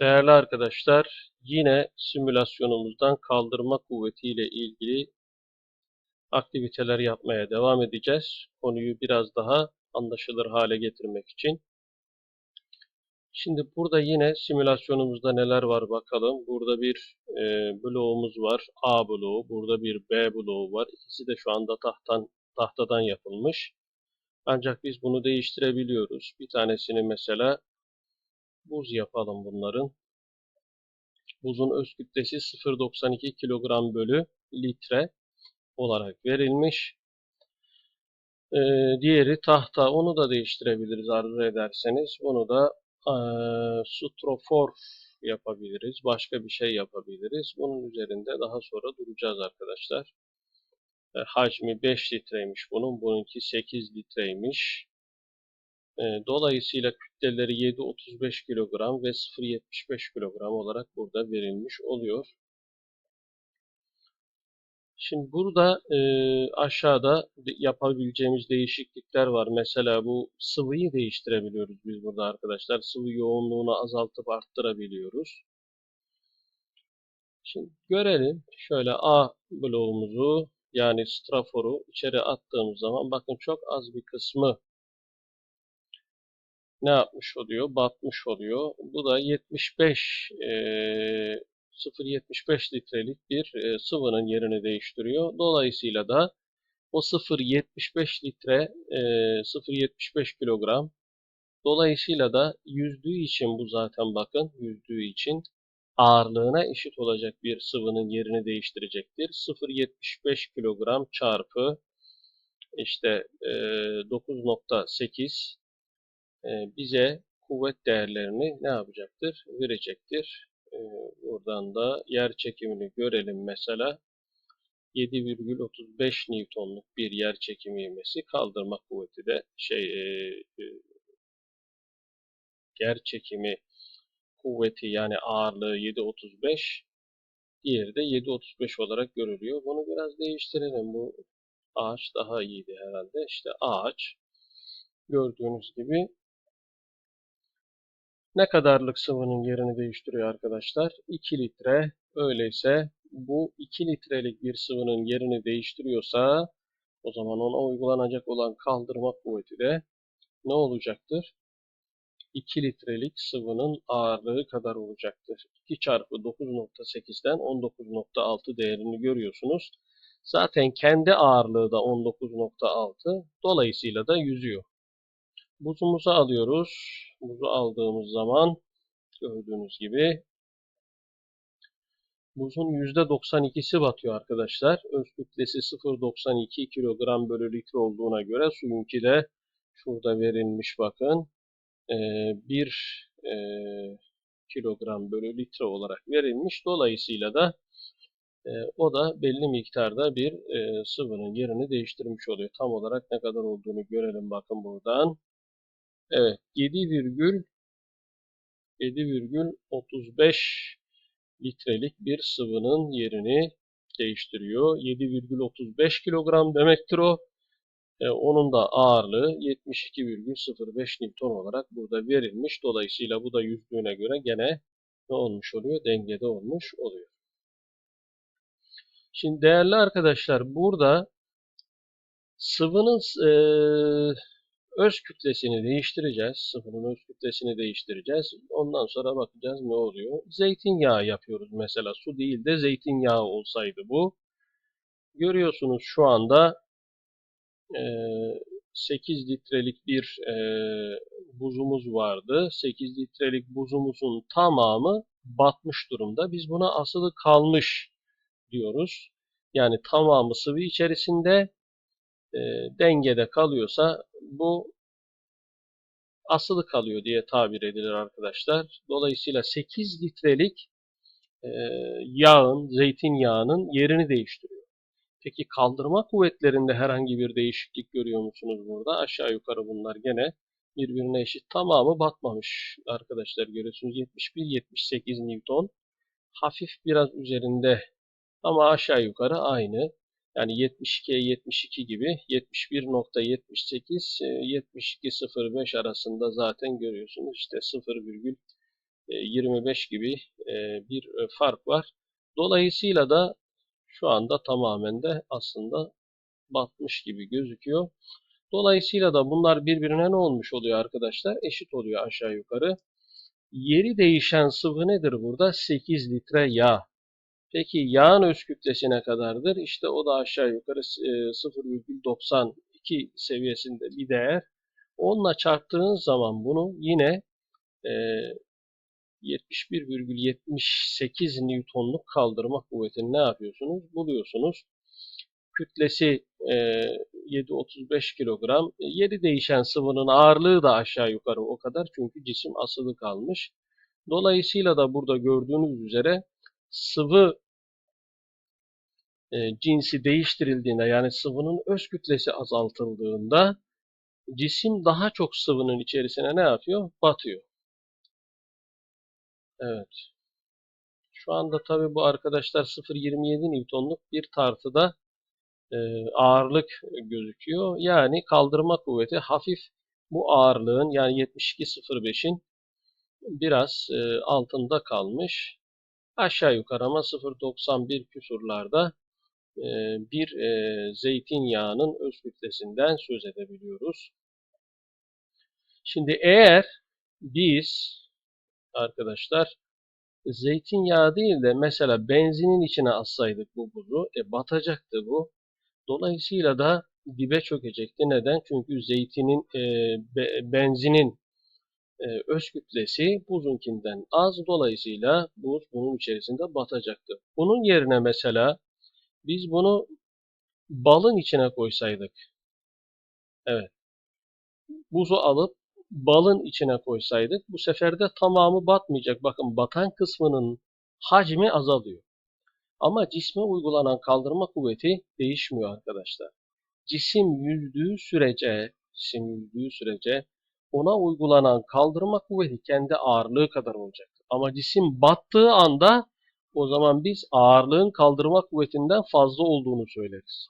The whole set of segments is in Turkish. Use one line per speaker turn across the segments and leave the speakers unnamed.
Değerli arkadaşlar, yine simülasyonumuzdan kaldırma kuvveti ile ilgili aktiviteler yapmaya devam edeceğiz. Konuyu biraz daha anlaşılır hale getirmek için. Şimdi burada yine simülasyonumuzda neler var bakalım. Burada bir e, bloğumuz var. A bloğu. Burada bir B bloğu var. İkisi de şu anda tahtan, tahtadan yapılmış. Ancak biz bunu değiştirebiliyoruz. Bir tanesini mesela buz yapalım bunların. Buzun öz kütlesi 0.92 kilogram bölü litre olarak verilmiş. Ee, diğeri tahta. Onu da değiştirebiliriz arzu ederseniz. Bunu da e, strofor yapabiliriz. Başka bir şey yapabiliriz. Bunun üzerinde daha sonra duracağız arkadaşlar. E, hacmi 5 litreymiş bunun. Bununki 8 litreymiş. E, dolayısıyla kütleleri 7.35 kilogram ve 0.75 kilogram olarak burada verilmiş oluyor. Şimdi burada e, aşağıda yapabileceğimiz değişiklikler var. Mesela bu sıvıyı değiştirebiliyoruz biz burada arkadaşlar. Sıvı yoğunluğunu azaltıp arttırabiliyoruz. Şimdi görelim. Şöyle A bloğumuzu yani straforu içeri attığımız zaman bakın çok az bir kısmı ne yapmış oluyor? Batmış oluyor. Bu da 75 e, 0.75 litrelik bir e, sıvının yerini değiştiriyor. Dolayısıyla da o 0.75 litre e, 0.75 kilogram Dolayısıyla da yüzdüğü için bu zaten bakın yüzdüğü için ağırlığına eşit olacak bir sıvının yerini değiştirecektir. 0.75 kilogram çarpı işte e, 9.8 e, bize kuvvet değerlerini ne yapacaktır? Verecektir. E, buradan da yer çekimini görelim mesela. 7,35 Newton'luk bir yer çekimi ivmesi kaldırma kuvveti de şey e, e, yer çekimi kuvveti yani ağırlığı 7.35 diğeri de 7.35 olarak görülüyor. Bunu biraz değiştirelim. Bu ağaç daha iyiydi herhalde. İşte ağaç gördüğünüz gibi ne kadarlık sıvının yerini değiştiriyor arkadaşlar? 2 litre. Öyleyse bu 2 litrelik bir sıvının yerini değiştiriyorsa o zaman ona uygulanacak olan kaldırma kuvveti de ne olacaktır? 2 litrelik sıvının ağırlığı kadar olacaktır. 2 çarpı 9.8'den 19.6 değerini görüyorsunuz. Zaten kendi ağırlığı da 19.6. Dolayısıyla da yüzüyor. Buzumuzu alıyoruz. Buzu aldığımız zaman gördüğünüz gibi buzun %92'si batıyor arkadaşlar. Öz kütlesi 0.92 kilogram bölü litre olduğuna göre suyunki de şurada verilmiş bakın. 1 e, kilogram bölü litre olarak verilmiş. Dolayısıyla da e, o da belli miktarda bir e, sıvının yerini değiştirmiş oluyor. Tam olarak ne kadar olduğunu görelim bakın buradan. Evet 7,7,35 litrelik bir sıvının yerini değiştiriyor. 7,35 kilogram demektir o. E, onun da ağırlığı 72,05 Newton olarak burada verilmiş. Dolayısıyla bu da yüzdüğüne göre gene ne olmuş oluyor? Dengede olmuş oluyor. Şimdi değerli arkadaşlar burada sıvının e, öz kütlesini değiştireceğiz. Sıvının öz kütlesini değiştireceğiz. Ondan sonra bakacağız ne oluyor. Zeytinyağı yapıyoruz mesela. Su değil de zeytinyağı olsaydı bu. Görüyorsunuz şu anda 8 litrelik bir buzumuz vardı. 8 litrelik buzumuzun tamamı batmış durumda. Biz buna asılı kalmış diyoruz. Yani tamamı sıvı içerisinde dengede kalıyorsa bu asılı kalıyor diye tabir edilir arkadaşlar. Dolayısıyla 8 litrelik yağın, zeytinyağının yerini değiştiriyor. Peki kaldırma kuvvetlerinde herhangi bir değişiklik görüyor musunuz burada? Aşağı yukarı bunlar gene birbirine eşit. Tamamı batmamış arkadaşlar görüyorsunuz. 71-78 Newton. Hafif biraz üzerinde ama aşağı yukarı aynı. Yani 72'ye 72 gibi 71.78 72.05 arasında zaten görüyorsunuz. İşte 0,7 e, 25 gibi e, bir e, fark var. Dolayısıyla da şu anda tamamen de aslında batmış gibi gözüküyor. Dolayısıyla da bunlar birbirine ne olmuş oluyor arkadaşlar? Eşit oluyor aşağı yukarı. Yeri değişen sıvı nedir burada? 8 litre yağ. Peki yağın öz kütlesi ne kadardır? İşte o da aşağı yukarı e, 0,92 seviyesinde bir değer. Onunla çarptığınız zaman bunu yine e, 71,78 Newton'luk kaldırma kuvvetini ne yapıyorsunuz? Buluyorsunuz. Kütlesi e, 7.35 kilogram. E, Yeri değişen sıvının ağırlığı da aşağı yukarı o kadar. Çünkü cisim asılı kalmış. Dolayısıyla da burada gördüğünüz üzere sıvı e, cinsi değiştirildiğinde yani sıvının öz kütlesi azaltıldığında cisim daha çok sıvının içerisine ne yapıyor? Batıyor. Evet. Şu anda tabi bu arkadaşlar 0.27 Newton'luk bir tartıda e, ağırlık gözüküyor. Yani kaldırma kuvveti hafif bu ağırlığın yani 72.05'in biraz e, altında kalmış. Aşağı yukarı ama 0.91 küsurlarda bir zeytinyağının öz kütlesinden söz edebiliyoruz. Şimdi eğer biz arkadaşlar zeytinyağı değil de mesela benzinin içine assaydık bu buzu, e, batacaktı bu. Dolayısıyla da dibe çökecekti. Neden? Çünkü zeytinin, e, be, benzinin e, öz kütlesi buzunkinden az. Dolayısıyla buz bunun içerisinde batacaktı. Bunun yerine mesela biz bunu balın içine koysaydık. Evet. Buzu alıp balın içine koysaydık bu sefer de tamamı batmayacak. Bakın batan kısmının hacmi azalıyor. Ama cisme uygulanan kaldırma kuvveti değişmiyor arkadaşlar. Cisim yüzdüğü sürece, cisim yüzdüğü sürece ona uygulanan kaldırma kuvveti kendi ağırlığı kadar olacak. Ama cisim battığı anda o zaman biz ağırlığın kaldırma kuvvetinden fazla olduğunu söyleriz.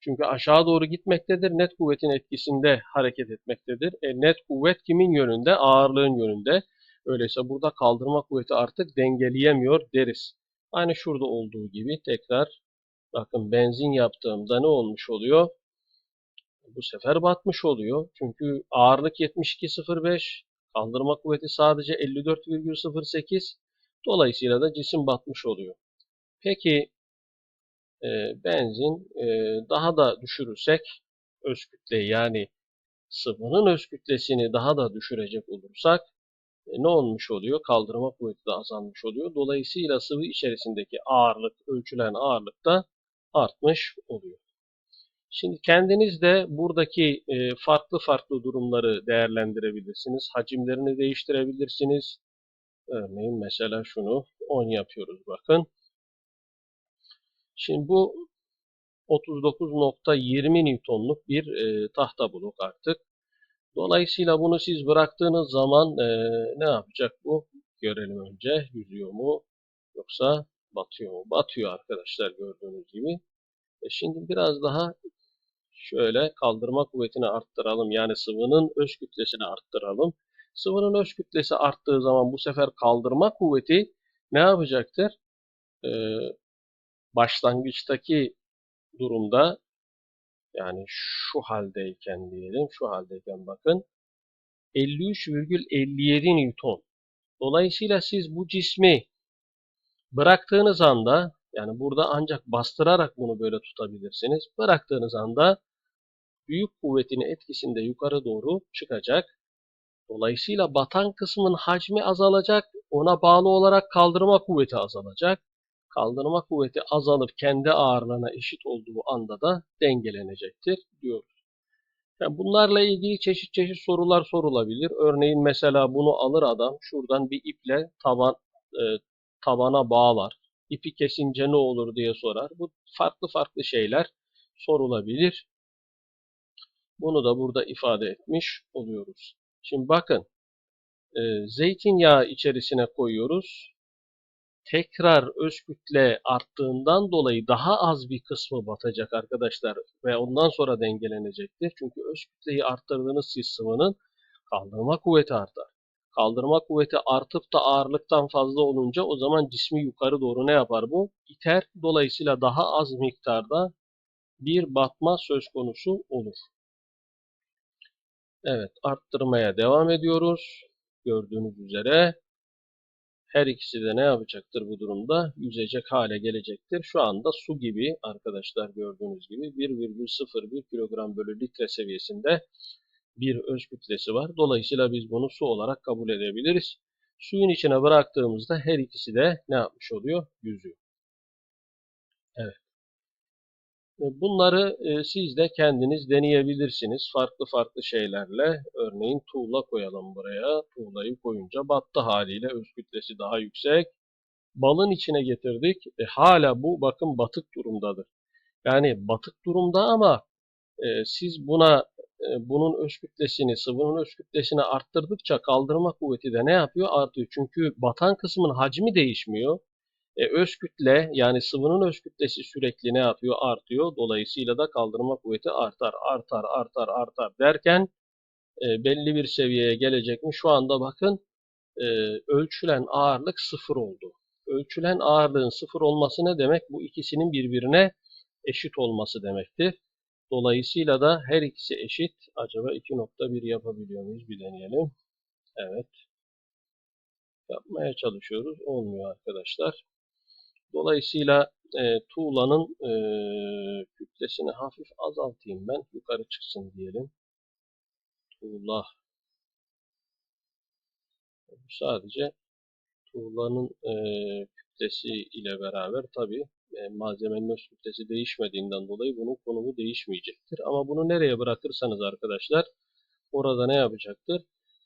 Çünkü aşağı doğru gitmektedir, net kuvvetin etkisinde hareket etmektedir. E, net kuvvet kimin yönünde? Ağırlığın yönünde. Öyleyse burada kaldırma kuvveti artık dengeleyemiyor deriz. Aynı şurada olduğu gibi tekrar bakın benzin yaptığımda ne olmuş oluyor? Bu sefer batmış oluyor. Çünkü ağırlık 72.05, kaldırma kuvveti sadece 54,08. Dolayısıyla da cisim batmış oluyor. Peki e, benzin e, daha da düşürürsek öz kütleyi yani sıvının öz kütlesini daha da düşürecek olursak e, ne olmuş oluyor? Kaldırma kuvveti de azalmış oluyor. Dolayısıyla sıvı içerisindeki ağırlık, ölçülen ağırlık da artmış oluyor. Şimdi kendiniz de buradaki e, farklı farklı durumları değerlendirebilirsiniz. Hacimlerini değiştirebilirsiniz. Örneğin mesela şunu 10 yapıyoruz bakın. Şimdi bu 39.20 Newton'luk bir e, tahta blok artık. Dolayısıyla bunu siz bıraktığınız zaman e, ne yapacak bu? Görelim önce. Yüzüyor mu? Yoksa batıyor mu? Batıyor arkadaşlar gördüğünüz gibi. E şimdi biraz daha şöyle kaldırma kuvvetini arttıralım. Yani sıvının öz kütlesini arttıralım. Sıvının öz kütlesi arttığı zaman bu sefer kaldırma kuvveti ne yapacaktır? Ee, başlangıçtaki durumda yani şu haldeyken diyelim, şu haldeyken bakın 53,57 Newton. Dolayısıyla siz bu cismi bıraktığınız anda yani burada ancak bastırarak bunu böyle tutabilirsiniz. Bıraktığınız anda büyük kuvvetin etkisinde yukarı doğru çıkacak. Dolayısıyla batan kısmın hacmi azalacak. Ona bağlı olarak kaldırma kuvveti azalacak. Kaldırma kuvveti azalıp kendi ağırlığına eşit olduğu anda da dengelenecektir diyoruz. Yani bunlarla ilgili çeşit çeşit sorular sorulabilir. Örneğin mesela bunu alır adam şuradan bir iple taban e, tabana bağlar. İpi kesince ne olur diye sorar. Bu farklı farklı şeyler sorulabilir. Bunu da burada ifade etmiş oluyoruz. Şimdi bakın e, zeytinyağı içerisine koyuyoruz. Tekrar öz kütle arttığından dolayı daha az bir kısmı batacak arkadaşlar ve ondan sonra dengelenecektir. Çünkü öz kütleyi arttırdığınız siz sıvının kaldırma kuvveti artar. Kaldırma kuvveti artıp da ağırlıktan fazla olunca o zaman cismi yukarı doğru ne yapar bu? İter. Dolayısıyla daha az miktarda bir batma söz konusu olur. Evet, arttırmaya devam ediyoruz. Gördüğünüz üzere her ikisi de ne yapacaktır bu durumda? Yüzecek hale gelecektir. Şu anda su gibi arkadaşlar gördüğünüz gibi 1,01 kilogram bölü litre seviyesinde bir öz kütlesi var. Dolayısıyla biz bunu su olarak kabul edebiliriz. Suyun içine bıraktığımızda her ikisi de ne yapmış oluyor? Yüzüyor. Evet. Bunları e, siz de kendiniz deneyebilirsiniz. Farklı farklı şeylerle. Örneğin tuğla koyalım buraya. Tuğlayı koyunca battı haliyle öz kütlesi daha yüksek. Balın içine getirdik. E, hala bu bakın batık durumdadır. Yani batık durumda ama e, siz buna e, bunun öz kütlesini, sıvının öz kütlesini arttırdıkça kaldırma kuvveti de ne yapıyor? Artıyor. Çünkü batan kısmın hacmi değişmiyor. E, öz kütle yani sıvının öz kütlesi sürekli ne yapıyor? Artıyor. Dolayısıyla da kaldırma kuvveti artar, artar, artar, artar derken e, belli bir seviyeye gelecek mi? Şu anda bakın e, ölçülen ağırlık sıfır oldu. Ölçülen ağırlığın sıfır olması ne demek? Bu ikisinin birbirine eşit olması demektir. Dolayısıyla da her ikisi eşit. Acaba 2.1 yapabiliyor muyuz? Bir deneyelim. Evet. Yapmaya çalışıyoruz. Olmuyor arkadaşlar. Dolayısıyla e, tuğlanın e, kütlesini hafif azaltayım ben. Yukarı çıksın diyelim. Tuğla. Bu sadece tuğlanın e, kütlesi ile beraber tabi e, malzemenin öz kütlesi değişmediğinden dolayı bunun konumu değişmeyecektir. Ama bunu nereye bırakırsanız arkadaşlar orada ne yapacaktır?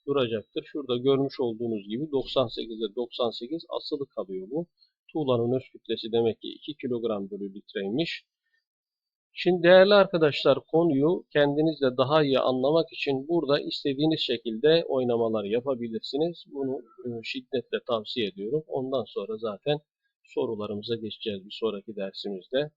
Duracaktır. Şurada görmüş olduğunuz gibi 98'de 98 asılı kalıyor bu. Tuğlanın öz kütlesi demek ki 2 kilogram bölü litreymiş. Şimdi değerli arkadaşlar konuyu kendinizle daha iyi anlamak için burada istediğiniz şekilde oynamalar yapabilirsiniz. Bunu e, şiddetle tavsiye ediyorum. Ondan sonra zaten sorularımıza geçeceğiz bir sonraki dersimizde.